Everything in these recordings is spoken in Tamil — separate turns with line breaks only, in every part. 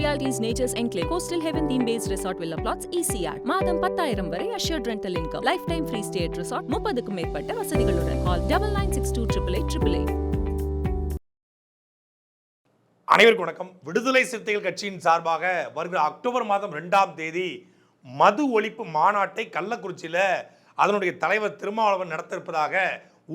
Realities natures enclave coastal heaven theme base resort villa plots ECR மாதம் பத்தாயிரம் வரை assured rental income lifetime free at resort முப்பதுக்கும் மேற்பட்ட வசதிகளுடன். Call double nine six two triple eight triple eight
அனைவருக்கும் வணக்கம். விடுதலை சிறுத்தைகள் கட்சியின் சார்பாக வருகிற அக்டோபர் மாதம் ரெண்டாம் தேதி மது ஒழிப்பு மாநாட்டை கள்ளக்குறிச்சியில் அதனுடைய தலைவர் திருமாவளவன் நடத்திருப்பதாக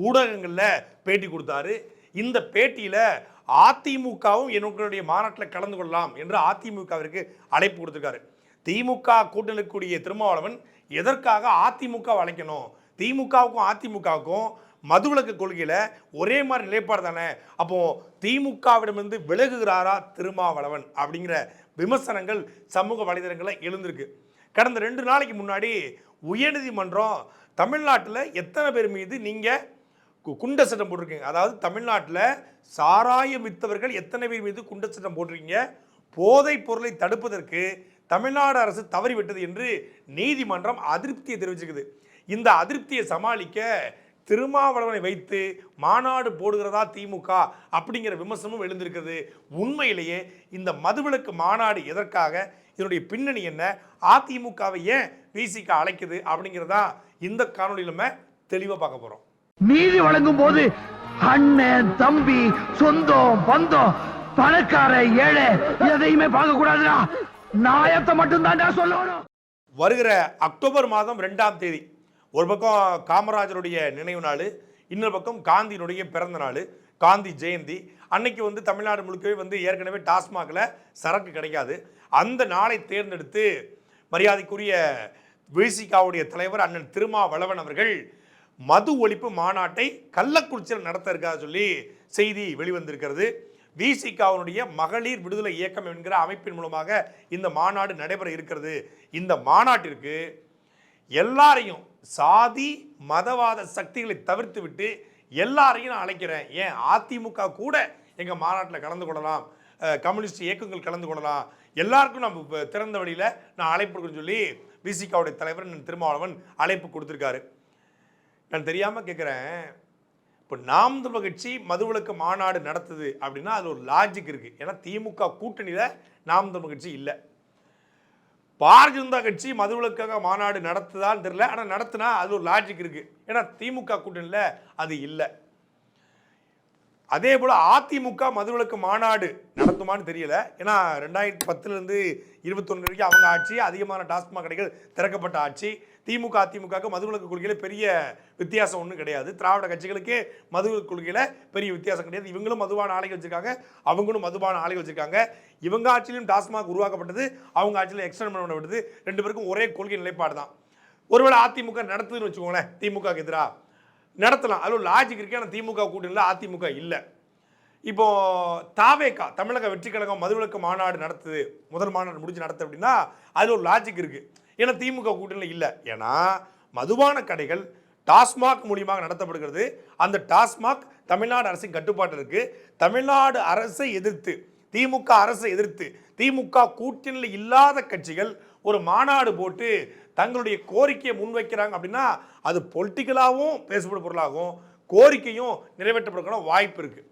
ஊடகங்களில் பேட்டி கொடுத்தாரு. இந்த பேட்டியில் அதிமுகவும் என்னுடைய மாநாட்டில் கலந்து கொள்ளலாம் என்று அதிமுகவிற்கு அழைப்பு கொடுத்துருக்காரு. திமுக கூட்டணிக்கூடிய திருமாவளவன் எதற்காக அதிமுக அழைக்கணும்? திமுகவுக்கும் அதிமுகவுக்கும் மதுவிலக்கு கொள்கையில் ஒரே மாதிரி நிலைப்பாடு தானே? அப்போ திமுகவிடமிருந்து விலகுகிறாரா திருமாவளவன் அப்படிங்கிற விமர்சனங்கள் சமூக வலைதளங்களில் எழுந்திருக்கு. கடந்த ரெண்டு நாளைக்கு முன்னாடி உயர்நீதிமன்றம் தமிழ்நாட்டில் எத்தனை பேர் மீது நீங்கள் குண்ட சட்டம் போட்டிருக்கீங்க. அதாவது தமிழ்நாட்டில் சாராயம் வித்தவர்கள் எத்தனை பேர் மீது குண்ட சட்டம் போட்டிருக்கீங்க? போதைப் பொருளை தடுப்பதற்கு தமிழ்நாடு அரசு தவறிவிட்டது என்று நீதிமன்றம் அதிருப்தியை தெரிவிச்சுக்குது இந்த அதிருப்தியை சமாளிக்க திருமாவளவனை வைத்து மாநாடு போடுகிறதா திமுக அப்படிங்கிற விமர்சனமும் எழுந்திருக்கிறது உண்மையிலேயே இந்த மதுவிலக்கு மாநாடு எதற்காக? இதனுடைய பின்னணி என்ன? அதிமுகவை ஏன் விசிக அழைக்குது அப்படிங்கிறதா இந்த காணொலியில் நம்ம தெளிவாக பார்க்க போகிறோம்
நீதி வழங்கும் போது அண்ணன் தம்பி சொந்தம் பந்தம் பணக்கார ஏழை எதையுமே பார்க்க கூடாதுடா நாயத்தை மட்டும்தான் சொல்லணும்.
வருகிற அக்டோபர் மாதம் ரெண்டாம் தேதி. ஒரு பக்கம் காமராஜருடைய நினைவு நாள் இன்னொரு பக்கம் காந்தியினுடைய பிறந்த நாள் காந்தி ஜெயந்தி. அன்னைக்கு வந்து தமிழ்நாடு முழுக்கவே வந்து ஏற்கனவே டாஸ்மாகில் சரக்கு கிடைக்காது. அந்த நாளை தேர்ந்தெடுத்து மரியாதைக்குரிய விசிகாவுடைய தலைவர் அண்ணன் திருமாவளவன் அவர்கள் மது ஒழிப்பு மாநாட்டை கள்ளக்குறிச்சியில் நடத்த இருக்கா சொல்லி செய்தி வெளிவந்திருக்கிறது. விசிகாவினுடைய மகளிர் விடுதலை இயக்கம் என்கிற அமைப்பின் மூலமாக இந்த மாநாடு நடைபெற இருக்கிறது. இந்த மாநாட்டிற்கு எல்லாரையும் சாதி மதவாத சக்திகளை தவிர்த்து விட்டு எல்லாரையும் நான் அழைக்கிறேன். ஏன்? அதிமுக கூட எங்கள் மாநாட்டில் கலந்து கொள்ளலாம். கம்யூனிஸ்ட் இயக்கங்கள் கலந்து கொள்ளலாம். எல்லாருக்கும் நம்ம திறந்த வழியில் நான் அழைப்பு கொடுக்குறேன்னு சொல்லி விசிகாவுடைய தலைவர் திருமாவளவன் அழைப்பு கொடுத்துருக்காரு. நான் தெரியாமல் கேட்குறேன் இப்போ நாம் தமிழ் கட்சி மதுவிலக்கு மாநாடு நடத்துது அப்படின்னா அது ஒரு லாஜிக் இருக்குது ஏன்னா திமுக கூட்டணியில் நாம் தமிழ் கட்சி இல்லை. பாரதிய ஜனதா கட்சி மதுவிலக்காக மாநாடு நடத்துதான்னு தெரியல. ஆனால் நடத்துனா அது ஒரு லாஜிக் இருக்குது ஏன்னா திமுக கூட்டணியில் அது இல்லை. அதே போல் அதிமுக மதுவிலக்கு மாநாடு நடத்துமான்னு தெரியல. ஏன்னா ரெண்டாயிரத்தி பத்துலேருந்து இருபத்தொன்று வரைக்கும் அவங்க ஆட்சி அதிகமான டாஸ்மாக் கடைகள் திறக்கப்பட்ட ஆட்சி. திமுக அதிமுகவுக்கு மதுவிலக்கு கொள்கையில் பெரிய வித்தியாசம் ஒன்றும் கிடையாது. திராவிட கட்சிகளுக்கு மதுவிலக்கு கொள்கையில் பெரிய வித்தியாசம் கிடையாது. இவங்களும் மதுபான ஆலைகள் வச்சுருக்காங்க. அவங்களும் மதுபான ஆலைகள் வச்சுருக்காங்க. இவங்க ஆட்சியிலும் டாஸ்மாக் உருவாக்கப்பட்டது. அவங்க ஆட்சியில் எக்ஸ்டெண்ட் பண்ணப்பட்டது. ரெண்டு பேருக்கும் ஒரே கொள்கை நிலைப்பாடு தான் ஒருவேளை அதிமுக நடத்துதுன்னு வச்சுக்கோங்களேன் திமுகவுக்கு எதிராக நடத்தலாம். அதில் லாஜிக் இருக்கு. ஆனால் திமுக கூட்டணியில் அதிமுக இல்லை. இப்போ தாவேகா தமிழக வெற்றி கழகம் மதுவிலக்கு மாநாடு நடத்துது. முதல் மாநாடு முடிஞ்சு நடத்து அப்படின்னா அதில் ஒரு லாஜிக் இருக்குது ஏன்னா திமுக கூட்டணியில் இல்லை. ஏன்னா மதுபான கடைகள் டாஸ்மாக் மூலியமாக நடத்தப்படுகிறது. அந்த டாஸ்மாக் தமிழ்நாடு அரசின் கட்டுப்பாட்டு இருக்கு. தமிழ்நாடு அரசை எதிர்த்து திமுக அரசை எதிர்த்து திமுக கூட்டணியில் இல்லாத கட்சிகள் ஒரு மாநாடு போட்டு தங்களுடைய கோரிக்கையை முன்வைக்கிறாங்க அப்படின்னா அது பொலிட்டிக்கலாகவும் பேசப்படும் பொருளாகவும் கோரிக்கையும் நிறைவேற்றப்படுறதுக்கான வாய்ப்பு இருக்குது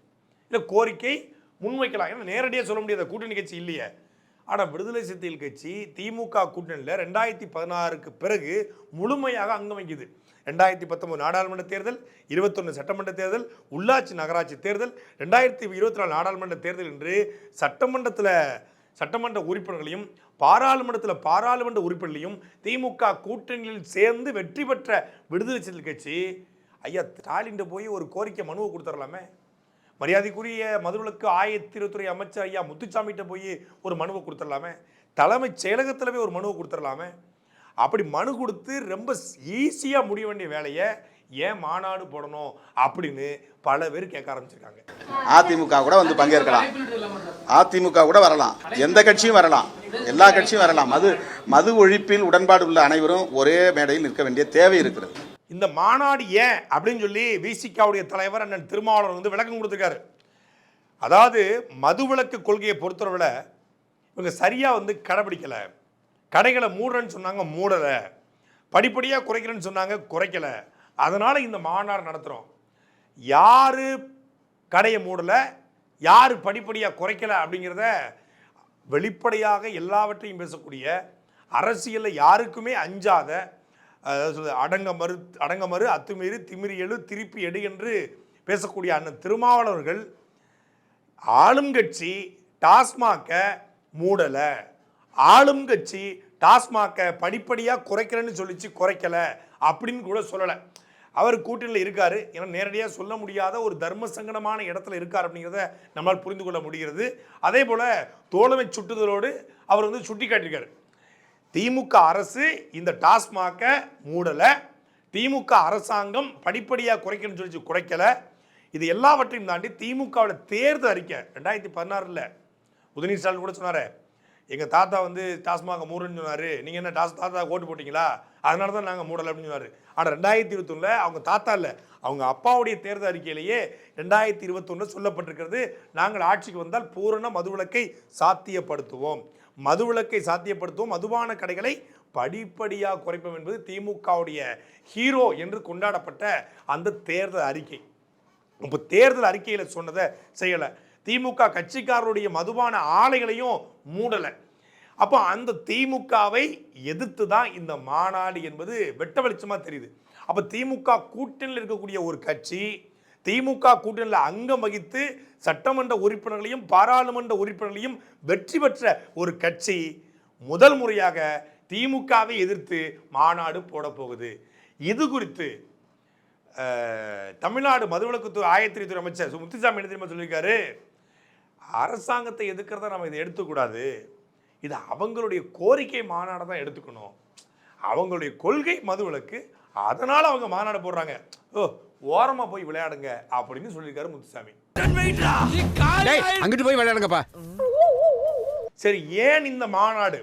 இல்லை கோரிக்கை முன்வைக்கலாம். ஏன்னா நேரடியாக சொல்ல முடியாத. கூட்டணி கட்சி இல்லையே. ஆனால் விடுதலை சிறுத்தைகள் கட்சி திமுக கூட்டணியில் ரெண்டாயிரத்தி பதினாறுக்கு பிறகு முழுமையாக அங்கம் வைக்குது ரெண்டாயிரத்தி பத்தொன்பது நாடாளுமன்ற தேர்தல் இருபத்தொன்று சட்டமன்ற தேர்தல் உள்ளாட்சி நகராட்சி தேர்தல் ரெண்டாயிரத்தி இருபத்தி நாலு நாடாளுமன்ற தேர்தல் என்று சட்டமன்றத்தில் சட்டமன்ற உறுப்பினர்களையும் பாராளுமன்றத்தில் பாராளுமன்ற உறுப்பினர்களையும் திமுக கூட்டணியில் சேர்ந்து வெற்றி பெற்ற விடுதலை சிறுத்தைகள் கட்சி ஐயா ஸ்டாலின் போய் ஒரு கோரிக்கை மனுவை கொடுத்துடலாமே? மரியாதைக்குரிய மதுவிலக்கு ஆயத்திருத்துறை அமைச்சர் ஐயா முத்துச்சாமிகிட்ட போய் ஒரு மனுவை கொடுத்துடலாமே? தலைமைச் செயலகத்தில் போய் ஒரு மனுவை கொடுத்துடலாமே? அப்படி மனு கொடுத்து ரொம்ப ஈஸியாக முடிய வேண்டிய வேலையை ஏன் மாநாடு போடணும் அப்படின்னு பல பேர் கேட்க ஆரம்பிச்சிருக்காங்க.
அதிமுக கூட வந்து பங்கேற்கலாம். அதிமுக கூட வரலாம். எந்த கட்சியும் வரலாம். எல்லா கட்சியும் வரலாம். மது மது ஒழிப்பில் உடன்பாடு உள்ள அனைவரும் ஒரே மேடையில் நிற்க வேண்டிய தேவை இருக்கிறது.
இந்த மாநாடு ஏன் அப்படின்னு சொல்லி விசிகாவுடைய தலைவர் அண்ணன் திருமாவளவன் வந்து விளக்கம் கொடுத்துருக்காரு. அதாவது மதுவிலக்கு கொள்கையை பொறுத்தவரை இவங்க சரியாக வந்து கடைபிடிக்கலை. கடைகளை மூடுறேன்னு சொன்னாங்க மூடலை. படிப்படியாக குறைக்கிறேன்னு சொன்னாங்க குறைக்கலை. அதனால் இந்த மாநாடு நடத்துகிறோம் யார் கடையை மூடலை யார் படிப்படியாக குறைக்கலை அப்படிங்கிறத வெளிப்படையாக எல்லாவற்றையும் பேசக்கூடிய அரசியலில் யாருக்குமே அஞ்சாத அதாவது சொல்றது, அடங்க மறு அடங்க மறு அத்துமீறி திமிரி எழு திருப்பி எடு என்று பேசக்கூடிய அண்ணன் திருமாவளவர்கள் ஆளும் கட்சி டாஸ்மாகை மூடலை. ஆளும் கட்சி டாஸ்மாகை படிப்படியாக குறைக்கிறேன்னு சொல்லிச்சு குறைக்கலை அப்படின்னு கூட சொல்லலை. அவர் கூட்டணியில் இருக்கார். ஏன்னா நேரடியாக சொல்ல முடியாத ஒரு தர்ம சங்கடமான இடத்துல இருக்கார் அப்படிங்கிறத நம்மளால் புரிந்து கொள்ள முடிகிறது. அதே போல் தோழமை சுட்டுதலோடு அவர் வந்து சுட்டி காட்டியிருக்காரு திமுக அரசு இந்த டாஸ்மாகை மூடலை. திமுக அரசாங்கம் படிப்படியாக குறைக்கணும்னு சொல்லி குறைக்கலை. இது எல்லாவற்றையும் தாண்டி திமுகவோட தேர்தல் அறிக்கை ரெண்டாயிரத்தி பதினாறில். உதயநிதி ஸ்டாலின் கூட சொன்னார் எங்கள் தாத்தா வந்து டாஸ்மாக மூடுன்னு சொன்னார். நீங்கள் என்ன டாஸ் தாத்தா ஓட்டு போட்டிங்களா? அதனால தான் நாங்கள் மூடலை அப்படின்னு சொன்னார். ஆனால் ரெண்டாயிரத்தி இருபத்தொன்னில் அவங்க தாத்தா இல்லை அவங்க அப்பாவுடைய தேர்தல் அறிக்கையிலேயே ரெண்டாயிரத்தி இருபத்தொன்னு சொல்லப்பட்டிருக்கிறது நாங்கள் ஆட்சிக்கு வந்தால் பூரண மதுவிலக்கை சாத்தியப்படுத்துவோம். மதுவிலக்கை சாத்தியப்படுத்துவோம் மதுபான கடைகளை படிப்படியாக குறைப்போம் என்பது திமுகவுடைய ஹீரோ என்று கொண்டாடப்பட்ட அந்த தேர்தல் அறிக்கை. இப்போ தேர்தல் அறிக்கையில் சொன்னதை செய்யலை. திமுக கட்சிக்காரருடைய மதுபான ஆலைகளையும் மூடலை. அப்போ அந்த திமுகவை எதிர்த்து தான் இந்த மாநாடு என்பது வெட்ட வெளிச்சமாக தெரியுது. அப்போ திமுக கூட்டணியில் இருக்கக்கூடிய ஒரு கட்சி திமுக கூட்டணியில் அங்கம் வகித்து சட்டமன்ற உறுப்பினர்களையும் பாராளுமன்ற உறுப்பினர்களையும் வெற்றி பெற்ற ஒரு கட்சி முதல் முறையாக திமுகவை எதிர்த்து மாநாடு போடப்போகுது போகுது. இது குறித்து தமிழ்நாடு மதுவிலக்குத்துறை ஆயத்திரித்துறை அமைச்சர் சு. முத்துசாமி என்ன தெரியுமா சொல்லியிருக்காரு? அரசாங்கத்தை எதிர்க்கிறத நம்ம இதை எடுத்துக்கூடாது இது அவங்களுடைய கோரிக்கை மாநாடை தான் எடுத்துக்கணும். அவங்களுடைய கொள்கை மதுவிலக்கு அதனால் அவங்க மாநாடு போடுறாங்க. ஓ ஓரமாக போய் விளையாடுங்க அப்படின்னு சொல்லியிருக்காரு முத்துசாமி.
அங்கிட்டு போய் விளையாடுங்கப்பா.
சரி ஏன் இந்த மாநாடு?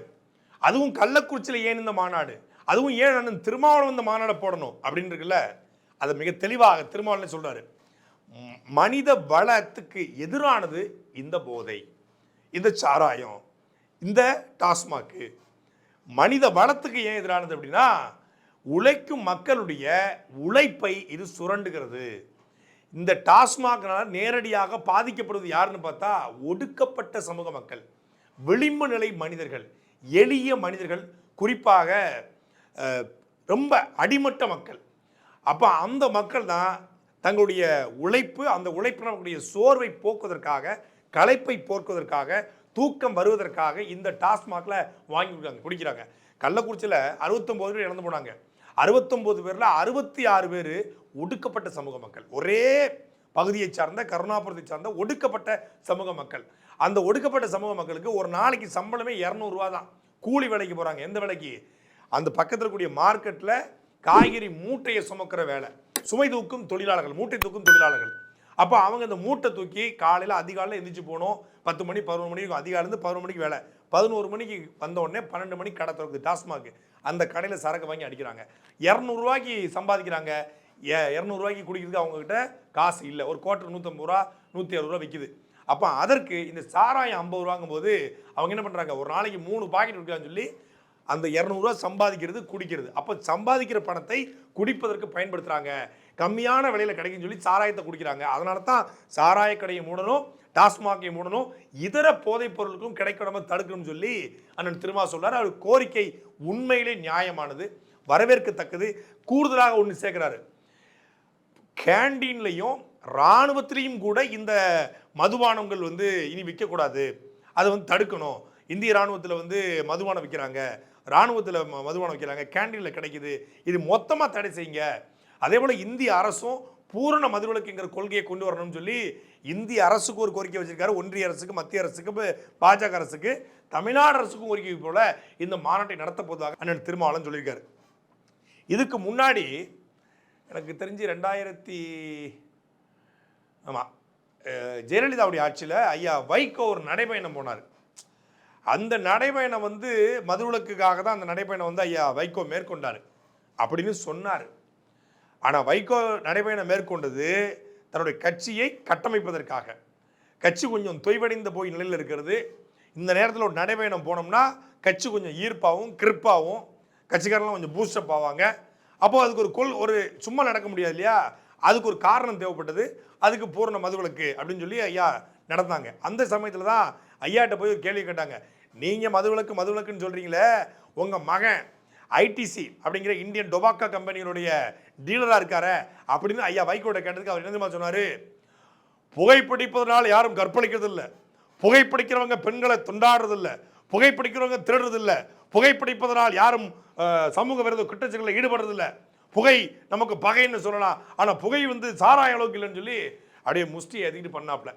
அதுவும் கள்ளக்குறிச்சியில் ஏன் இந்த மாநாடு? அதுவும் ஏன் அண்ணன் திருமாவளவன் இந்த மாநாடை போடணும் அப்படின்னு இருக்குல்ல? அதை மிக தெளிவாக திருமாவளவன் சொல்றாரு. ம், மனித வளத்துக்கு எதிரானது இந்த போதை இந்த சாராயம் இந்த டாஸ்மாக்கு மனித வளத்துக்கு ஏன் எதிரானது அப்படின்னா உழைக்கும் மக்களுடைய உழைப்பை இது சுரண்டுகிறது. இந்த டாஸ்மாக்னால் நேரடியாக பாதிக்கப்படுவது யாருன்னு பார்த்தா ஒடுக்கப்பட்ட சமூக மக்கள் விளிம்பு நிலை மனிதர்கள் எளிய மனிதர்கள் குறிப்பாக ரொம்ப அடிமட்ட மக்கள். அப்போ அந்த மக்கள் தான் தங்களுடைய உழைப்பு அந்த உழைப்பினர்களுடைய சோர்வை போக்குவதற்காக களைப்பை போக்குவதற்காக தூக்கம் வருவதற்காக இந்த டாஸ்மாகில் வாங்கி கொடுக்குறாங்க குடிக்கிறாங்க. கள்ளக்குறிச்சியில் அறுபத்தொம்போது பேர் இறந்து போனாங்க. அறுபத்தொம்போது பேரில் அறுபத்தி ஆறு பேர் ஒடுக்கப்பட்ட சமூக மக்கள். ஒரே பகுதியை சார்ந்த கருணாபுரத்தை சார்ந்த ஒடுக்கப்பட்ட சமூக மக்கள். அந்த ஒடுக்கப்பட்ட சமூக மக்களுக்கு ஒரு நாளைக்கு சம்பளமே இரநூறுவா தான். கூலி வேலைக்கு போகிறாங்க எந்த வேலைக்கு? அந்த பக்கத்தில் இருக்கக்கூடிய மார்க்கெட்டில் காய்கறி மூட்டையை சுமக்கிற வேலை. சுமை தூக்கும் தொழிலாளர்கள் மூட்டை தூக்கும் தொழிலாளர்கள். அப்போ அவங்க இந்த மூட்டை தூக்கி காலையில் அதிகாலையில் எந்திரிச்சு போகணும். பத்து மணி பதினொரு மணிக்கு அதிகாலேருந்து பதினொரு மணிக்கு வேலை. பதினோரு மணிக்கு வந்த உடனே பன்னெண்டு மணிக்கு கடை திறக்குது டாஸ்மாக். அந்த கடையில் சரக்கு வாங்கி அடிக்கிறாங்க. இரநூறுவாய்க்கு சம்பாதிக்கிறாங்க. ஏ இரநூறுவாய்க்கு குடிக்கிறதுக்கு அவங்கக்கிட்ட காசு இல்லை. ஒரு கோட்டர் நூற்றம்பது ரூபா நூற்றி அறுபது ரூபா விற்கிது அப்போ அதற்கு இந்த சாராயம் ஐம்பது ரூபாங்கும் போது அவங்க என்ன பண்ணுறாங்க ஒரு நாளைக்கு மூணு பாக்கெட் விற்கலாம்னு சொல்லி அந்த இரநூறுவா சம்பாதிக்கிறது குடிக்கிறது. அப்போ சம்பாதிக்கிற பணத்தை குடிப்பதற்கு பயன்படுத்துகிறாங்க கம்மியான விலையில் கிடைக்குன்னு சொல்லி சாராயத்தை குடிக்கிறாங்க. அதனால தான் சாராய கடையை மூடணும் டாஸ்மாகை மூடணும் இதர போதைப் பொருளுக்கும் கிடைக்காம தடுக்கணும்னு சொல்லி அண்ணன் திருமா சொல்கிறார் அவர் கோரிக்கை உண்மையிலே நியாயமானது வரவேற்கத்தக்கது. கூடுதலாக ஒன்று சேர்க்குறாரு. கேண்டீன்லையும் இராணுவத்திலையும் கூட இந்த மதுபானங்கள் வந்து இனி விற்கக்கூடாது அதை வந்து தடுக்கணும். இந்திய இராணுவத்தில் வந்து மதுபானம் விற்கிறாங்க இராணுவத்தில் ம- மதுபானம் வைக்கிறாங்க கேண்டீனில் கிடைக்குது. இது மொத்தமாக தடை செய்யுங்க. அதே போல் இந்திய அரசும் பூரண மதுவிலக்குங்கிற கொள்கையை கொண்டு வரணும்னு சொல்லி இந்திய அரசுக்கு ஒரு கோரிக்கை வச்சிருக்காரு. ஒன்றிய அரசுக்கு மத்திய அரசுக்கு பாஜக அரசுக்கு தமிழ்நாடு அரசுக்கும் கோரிக்கை போல இந்த மாநாட்டை நடத்த போதாக அண்ணன் திருமாவளன் சொல்லியிருக்காரு. இதுக்கு முன்னாடி எனக்கு தெரிஞ்சு ரெண்டாயிரத்தி ஆமாம் ஜெயலலிதாவுடைய ஆட்சியில் ஐயா வைகோ ஒரு நடைபயணம் போனார். அந்த நடைபயணம் வந்து மதுவிலக்குக்காக தான் அந்த நடைபயணம் வந்து ஐயா வைகோ மேற்கொண்டார் அப்படின்னு சொன்னார். ஆனால் வைகோ நடைபயணம் மேற்கொண்டது தன்னுடைய கட்சியை கட்டமைப்பதற்காக. கட்சி கொஞ்சம் தொய்வடைந்த போய் நிலையில் இருக்கிறது. இந்த நேரத்தில் ஒரு நடைபயணம் போனோம்னா கட்சி கொஞ்சம் ஈர்ப்பாகவும் கிரிப்பாகவும் கட்சிக்காரெல்லாம் கொஞ்சம் பூஸ்டப் ஆவாங்க. அப்போது அதுக்கு ஒரு கொள் ஒரு சும்மா நடக்க முடியாது இல்லையா? அதுக்கு ஒரு காரணம் தேவைப்பட்டது. அதுக்கு பூரண மதுவிலக்கு அப்படின்னு சொல்லி ஐயா நடந்தாங்க. அந்த சமயத்தில் தான் ஐயாட்ட போய் ஒரு கேள்வி கேட்டாங்க. நீங்கள் மதுவிலக்கு மதுவிலக்குன்னு சொல்கிறீங்களே உங்கள் மகன் ஐடிசி அப்படிங்கிற இந்தியன் டொபாக்கா கம்பெனியினுடைய டீலராக இருக்காரே அப்படின்னு ஐயா வைகோட கேட்டதுக்கு அவர் என்ன சொன்னார்? புகைப்பிடிப்பதனால் யாரும் கற்பழிக்கிறதில்லை. புகைப்பிடிக்கிறவங்க பெண்களை தொண்டாடுறதில்லை. புகைப்பிடிக்கிறவங்க திருடுறதில்லை. புகைப்பிடிப்பதனால் யாரும் சமூக விரோத குற்றச்சல்களில் ஈடுபடுறதில்லை. புகை நமக்கு பகைன்னு சொல்லலாம். ஆனால் புகை வந்து சாராய அளவுக்கு இல்லைன்னு சொல்லி அப்படியே முஷ்டி அதிகிட்டு பண்ணாப்புல.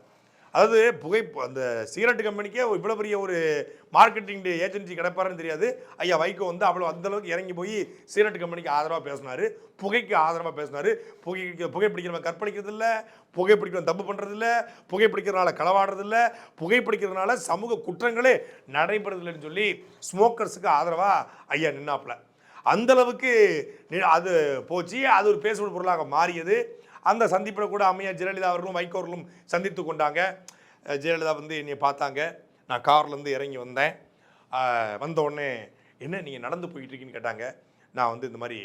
அதாவது புகை அந்த சிகரெட் கம்பெனிக்கே இவ்வளோ பெரிய ஒரு மார்க்கெட்டிங் ஏஜென்சி கிடைப்பாருன்னு தெரியாது. ஐயா வைகோ வந்து அவ்வளோ அந்தளவுக்கு இறங்கி போய் சிகரெட் கம்பெனிக்கு ஆதரவாக பேசினார். புகைக்கு ஆதரவாக பேசினார். புகைக்கு புகைப்பிடிக்கிறவன் கற்பழிக்கிறது இல்லை புகைப்பிடிக்கிறவன் தப்பு பண்ணுறதில்ல புகைப்பிடிக்கிறதுனால களவாடுறதில்ல புகைப்பிடிக்கிறதுனால சமூக குற்றங்களே நடைபெறதில்லைன்னு சொல்லி ஸ்மோக்கர்ஸுக்கு ஆதரவாக ஐயா நின்னாப்புல. அந்த அளவுக்கு நி- அது போச்சு. அது ஒரு பேசுபொருள் பொருளாக மாறியது. அந்த சந்திப்பில் கூட அம்மையார் ஜெயலலிதா அவர்களும் வைகோ அவர்களும் சந்தித்து கொண்டாங்க. ஜெயலலிதா வந்து என்னை பார்த்தாங்க. நான் கார்லேருந்து இறங்கி வந்தேன். வந்த உடனே என்ன நீங்கள் நடந்து போயிட்டுருக்கீங்கன்னு கேட்டாங்க. நான் வந்து இந்த மாதிரி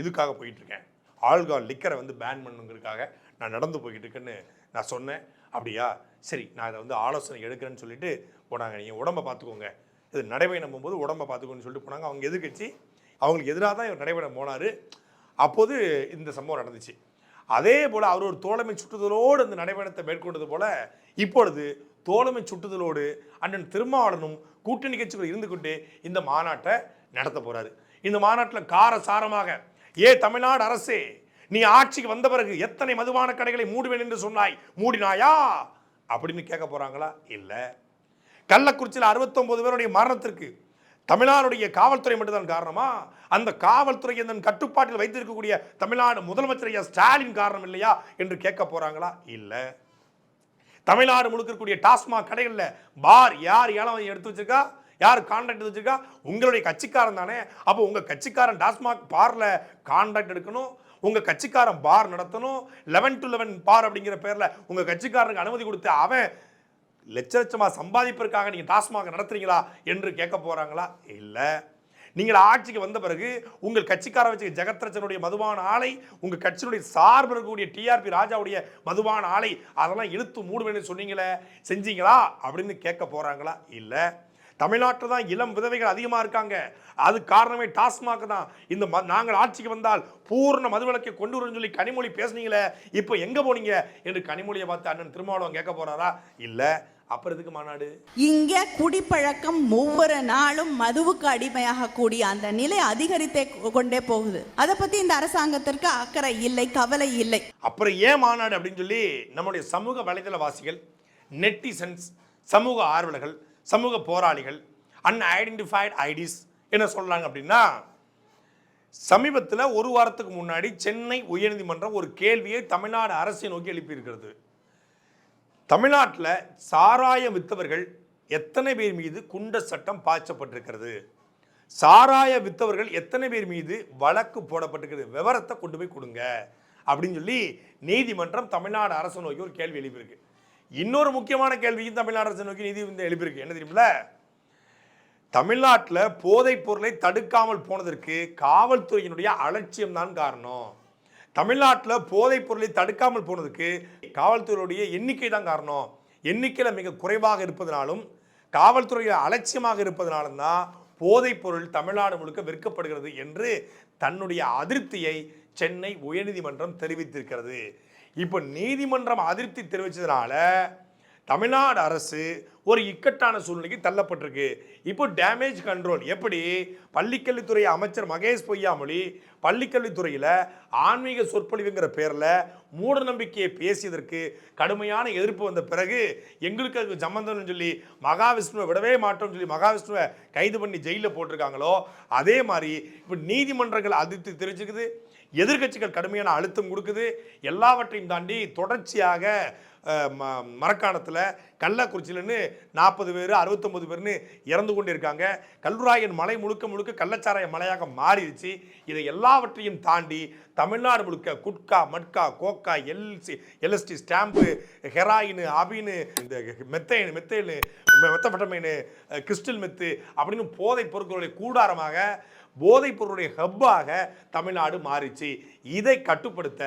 இதுக்காக போயிட்டுருக்கேன் ஆல்கால் லிக்கரை வந்து பேன் பண்ணுங்கிறதுக்காக நான் நடந்து போய்கிட்டு இருக்கேன்னு நான் சொன்னேன். அப்படியா? சரி நான் இதை வந்து ஆலோசனை எடுக்கிறேன்னு சொல்லிட்டு போனாங்க. நீங்கள் உடம்பை பார்த்துக்கோங்க. இது நடைபயணம் போகும்போது உடம்பை பார்த்துக்கோன்னு சொல்லிட்டு போனாங்க. அவங்க எதிர்க்கட்சி அவங்களுக்கு எதிராக தான் இவர் நடைபயணம் போனார். அப்போது இந்த சம்பவம் நடந்துச்சு. அதே போல் அவர் ஒரு தோழமை சுட்டுதலோடு அந்த நடைபயணத்தை மேற்கொண்டது போல இப்பொழுது தோழமை சுட்டுதலோடு அண்ணன் திருமாவளனும் கூட்டணி கட்சிகள் இருந்து கொண்டு இந்த மாநாட்டை நடத்த போறாரு. இந்த மாநாட்டில் கார சாரமாக ஏ தமிழ்நாடு அரசே நீ ஆட்சிக்கு வந்த பிறகு எத்தனை மதுபான கடைகளை மூடுவேன் என்று சொன்னாய்? மூடினாயா? அப்படின்னு கேட்க போறாங்களா? இல்லை. கள்ளக்குறிச்சியில் 69 பேருடைய மரணத்திற்கு தமிழ்நாடுடைய காவல்துறை மட்டும்தான் காரணமா? அந்த காவல்துறை தன் கட்டுப்பாட்டில் வைத்திருக்கக்கூடிய தமிழ்நாடு முதலமைச்சர் ஐயா ஸ்டாலின் காரணம் இல்லையா என்று கேட்க போறாங்களா? இல்லை. தமிழ்நாடு முழுக்க இருக்கக்கூடிய டாஸ்மாக் கடைகளில் பார் யார் ஏலம் எடுத்து வச்சிருக்கா? யார் கான்ட்ராக்ட் எடுத்து வச்சிருக்கா? உங்களுடைய கட்சிக்காரன் தானே. அப்போ உங்கள் கட்சிக்காரன் டாஸ்மாக் பாரில் கான்ட்ராக்ட் எடுக்கணும். உங்கள் கட்சிக்காரன் பார் நடத்தணும். லெவன் டு லெவன் பார் அப்படிங்கிற பேரில் உங்கள் கட்சிக்காரனுக்கு அனுமதி கொடுத்து அவன் லட்ச லட்சமாக சம்பாதிப்பதற்காக நீங்கள் டாஸ்மாக நடத்துறீங்களா என்று கேட்க போகிறாங்களா இல்லை. நீங்கள் ஆட்சிக்கு வந்த பிறகு உங்கள் கட்சிக்கார வச்சு ஜெகத்ரட்சனுடைய மதுபான ஆலை உங்கள் கட்சியினுடைய சார்பு இருக்கக்கூடிய டிஆர்பி ராஜாவுடைய மதுபான ஆலை அதெல்லாம் இழுத்து மூடுவேன்னு சொன்னீங்களே செஞ்சீங்களா அப்படின்னு கேட்க போகிறாங்களா இல்லை. தமிழ்நாட்டில் தான் இளம் விதவைகள் அதிகமாக இருக்காங்க. அது காரணமே டாஸ்மாக் தான். இந்த ம நாங்கள் ஆட்சிக்கு வந்தால் பூர்ண மதுவிலக்கை கொண்டு வரும்னு சொல்லி கனிமொழி பேசுனீங்களே இப்போ எங்கே போனீங்க? என்று கனிமொழியை பார்த்து அண்ணன் திருமாவளவன் கேட்க போகிறாரா இல்லை. அப்புறம் எதுக்கு மாநாடு?
இங்க குடிப்பழக்கம் ஒவ்வொரு நாளும் மதுவுக்கு அடிமையாக கூடிய அந்த நிலை அதிகரித்தே கொண்டே போகுது. அதை பத்தி இந்த அரசாங்கத்திற்கு அக்கறை இல்லை கவலை இல்லை.
அப்புறம் ஏன் மாநாடு அப்படின்னு சொல்லி நம்முடைய சமூக வலைதளவாசிகள் நெட்டிசன்ஸ் சமூக ஆர்வலர்கள் சமூக போராளிகள் அன்ஐடென்டிஃபைடு ஐடிஸ் என்ன சொல்றாங்க அப்படின்னா சமீபத்தில் ஒரு வாரத்துக்கு முன்னாடி சென்னை உயர்நீதிமன்றம் ஒரு கேள்வியை தமிழ்நாடு அரசை நோக்கி எழுப்பியிருக்கிறது. தமிழ்நாட்டில் சாராயம் வித்தவர்கள் எத்தனை பேர் மீது குண்ட சட்டம் பாய்ச்சப்பட்டிருக்கிறது? சாராய வித்தவர்கள் எத்தனை பேர் மீது வழக்கு போடப்பட்டிருக்கிறது விவரத்தை கொண்டு போய் கொடுங்க. அப்படின்னு சொல்லி நீதிமன்றம் தமிழ்நாடு அரசு நோக்கி ஒரு கேள்வி எழுப்பியிருக்கு. இன்னொரு முக்கியமான கேள்வியும் தமிழ்நாடு அரசு நோக்கி நீதி எழுப்பியிருக்கு. என்ன தெரியுமில்ல? தமிழ்நாட்டில் போதைப் பொருளை தடுக்காமல் போனதற்கு காவல்துறையினுடைய அலட்சியம் தான் காரணம். தமிழ்நாட்டில் போதைப் பொருளை தடுக்காமல் போனதுக்கு காவல்துறையுடைய எண்ணிக்கை தான் காரணம். எண்ணிக்கையில் மிக குறைவாக இருப்பதனாலும் காவல்துறையில் அலட்சியமாக இருப்பதனாலும் தான் போதைப் பொருள் தமிழ்நாடு முழுக்க விற்கப்படுகிறது என்று தன்னுடைய அதிருப்தியை சென்னை உயர்நீதிமன்றம் தெரிவித்திருக்கிறது. இப்போ நீதிமன்றம் அதிருப்தி தெரிவித்ததுனால தமிழ்நாடு அரசு ஒரு இக்கட்டான சூழ்நிலைக்கு தள்ளப்பட்டிருக்கு. இப்போ டேமேஜ் கண்ட்ரோல் எப்படி? பள்ளிக்கல்வித்துறை அமைச்சர் மகேஷ் பொய்யாமொழி பள்ளிக்கல்வித்துறையில் ஆன்மீக சொற்பொழிவுங்கிற பேரில் மூட நம்பிக்கையை பேசியதற்கு கடுமையான எதிர்ப்பு வந்த பிறகு எங்களுக்கு அதுக்கு சம்பந்தம்னு சொல்லி மகாவிஷ்ணுவை விடவே மாட்டோம்னு சொல்லி மகாவிஷ்ணுவை கைது பண்ணி ஜெயிலில் போட்டிருக்காங்களோ? அதே மாதிரி இப்போ நீதிமன்றங்கள் அதிர்த்து தெரிஞ்சுக்குது. எதிர்க்கட்சிகள் கடுமையான அழுத்தம் கொடுக்குது. எல்லாவற்றையும் தாண்டி தொடர்ச்சியாக ம மரக்காணத்தில் கள்ளக்குறிச்சியிலன்னு நாற்பது பேர் அறுபத்தொம்பது பேர்னு இறந்து கொண்டு இருக்காங்க கல்வராயன் மலை முழுக்க முழுக்க கள்ளச்சாராய மலையாக மாறிடுச்சு. இதை எல்லாவற்றையும் தாண்டி தமிழ்நாடு முழுக்க குட்கா மட்கா கோக்கா எல்சி எல்எஸ்டி ஸ்டாம்பு ஹெராயின் அபின்னு இந்த மெத்தைன் மெத்தைனு மெத்தப்பட்டமைனு கிறிஸ்டல் மெத்து அப்படின்னு போதைப் பொருட்களுடைய கூடாரமாக போதைப் பொருளுடைய ஹப்பாக தமிழ்நாடு மாறிச்சு. இதை கட்டுப்படுத்த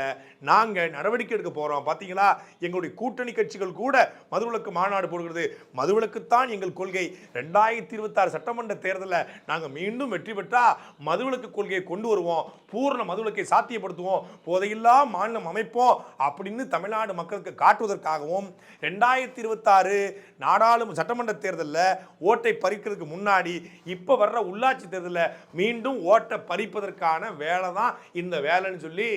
நாங்கள் நடவடிக்கை எடுக்க போகிறோம் பார்த்தீங்களா எங்களுடைய கூட்டணி கட்சிகள் கூட மதுவிலக்கு மாநாடு போடுகிறது. மதுவிலக்குத்தான் எங்கள் கொள்கை. ரெண்டாயிரத்தி இருபத்தாறு சட்டமன்ற தேர்தலில் நாங்கள் மீண்டும் வெற்றி பெற்றால் மதுவிலக்கு கொள்கையை கொண்டு வருவோம். பூர்ண மதுவிலக்கை சாத்தியப்படுத்துவோம். போதையில்லா மாநிலம் அமைப்போம் அப்படின்னு தமிழ்நாடு மக்களுக்கு காட்டுவதற்காகவும் ரெண்டாயிரத்தி இருபத்தாறு நாடாளுமன்ற சட்டமன்ற தேர்தலில் ஓட்டை பறிக்கிறதுக்கு முன்னாடி இப்போ வர்ற உள்ளாட்சி தேர்தலில் மீண்டும் ஓட்டை பறிப்பதற்கான வேலை தான் இந்த வேலைன்னு சொல்லி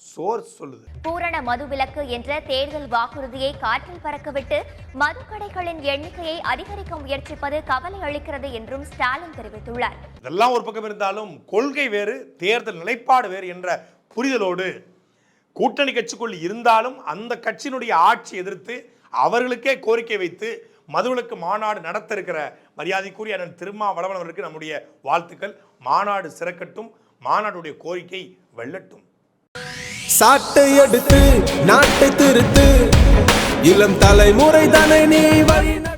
சோர்ஸ் சொல்லுது.
பூரண மதுவிலக்கு என்ற தேர்தல் வாக்குறுதியை காற்றில் பறக்கவிட்டு மதுக்கடைகளின் எண்ணிக்கையை அதிகரிக்க முயற்சிப்பது கவலை அளிக்கிறது என்றும் ஸ்டாலின் தெரிவித்துள்ளார்.
இதெல்லாம் ஒரு பக்கம் இருந்தாலும் கொள்கை வேறு தேர்தல் நிலைப்பாடு வேறு என்ற புரிதலோடு கூட்டணி கட்சிக்குள் இருந்தாலும் அந்த கட்சியினுடைய ஆட்சி எதிர்த்து அவர்களுக்கே கோரிக்கை வைத்து மதுவிலக்கு மாநாடு நடத்த இருக்கிற மரியாதைக்குரிய அண்ணன் திருமாவளவன் அவருக்கு நம்முடைய வாழ்த்துக்கள். மாநாடு சிறக்கட்டும் மாநாடுடைய கோரிக்கை வெல்லட்டும்.
சாட்டை எடுத்து நாட்டை திருத்து. இளம் தலைமுறை தானே நீ வழி